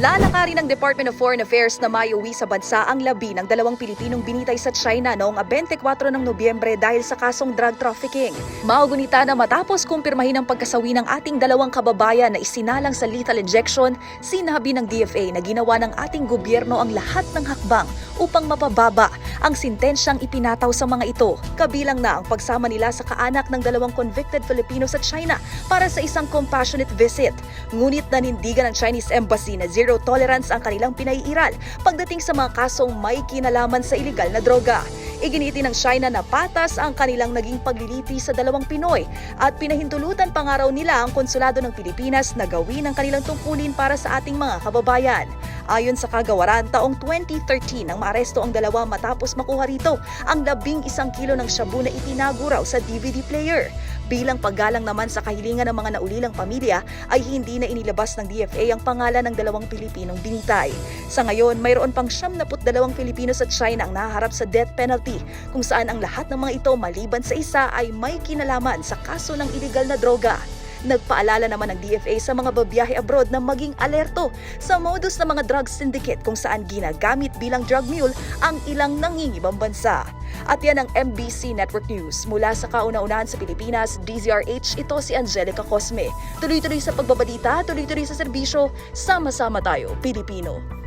Lalakarin ng Department of Foreign Affairs na maiuwi sa bansa ang labi ng dalawang Pilipinong binitay sa China noong 24 ng Nobyembre dahil sa kasong drug trafficking. Maugunita na matapos kumpirmahin ang pagkasawi ng ating dalawang kababayan na isinalang sa lethal injection, sinabi ng DFA na ginawa ng ating gobyerno ang lahat ng hakbang upang mapababa ang sintensyang ipinataw sa mga ito. Kabilang na ang pagsama nila sa kaanak ng dalawang convicted Filipino sa China para sa isang compassionate visit. Ngunit nanindigan ng Chinese Embassy na zero tolerance ang kanilang pinaiiral pagdating sa mga kasong may kinalaman sa iligal na droga. Iginiti ng China na patas ang kanilang naging pagliliti sa dalawang Pinoy at pinahintulutan pa nga raw nila ang konsulado ng Pilipinas na gawin ang kanilang tungkulin para sa ating mga kababayan. Ayon sa kagawaran, taong 2013 nang maaresto ang dalawa matapos makuha rito ang labing isang kilo ng shabu na itinago raw sa DVD player. Bilang paggalang naman sa kahilingan ng mga naulilang pamilya ay hindi na inilabas ng DFA ang pangalan ng dalawang Pilipinong binitay. Sa ngayon, mayroon pang 72 Pilipino sa China ang naharap sa death penalty kung saan ang lahat ng mga ito maliban sa isa ay may kinalaman sa kaso ng iligal na droga. Nagpaalala naman ng DFA sa mga babiyahe abroad na maging alerto sa modus ng mga drug syndicate kung saan ginagamit bilang drug mule ang ilang nangingibang bansa. At yan ang MBC Network News. Mula sa kauna-unahan sa Pilipinas, DZRH, ito si Angelica Cosme. Tuloy-tuloy sa pagbabalita, tuloy-tuloy sa serbisyo, sama-sama tayo, Pilipino.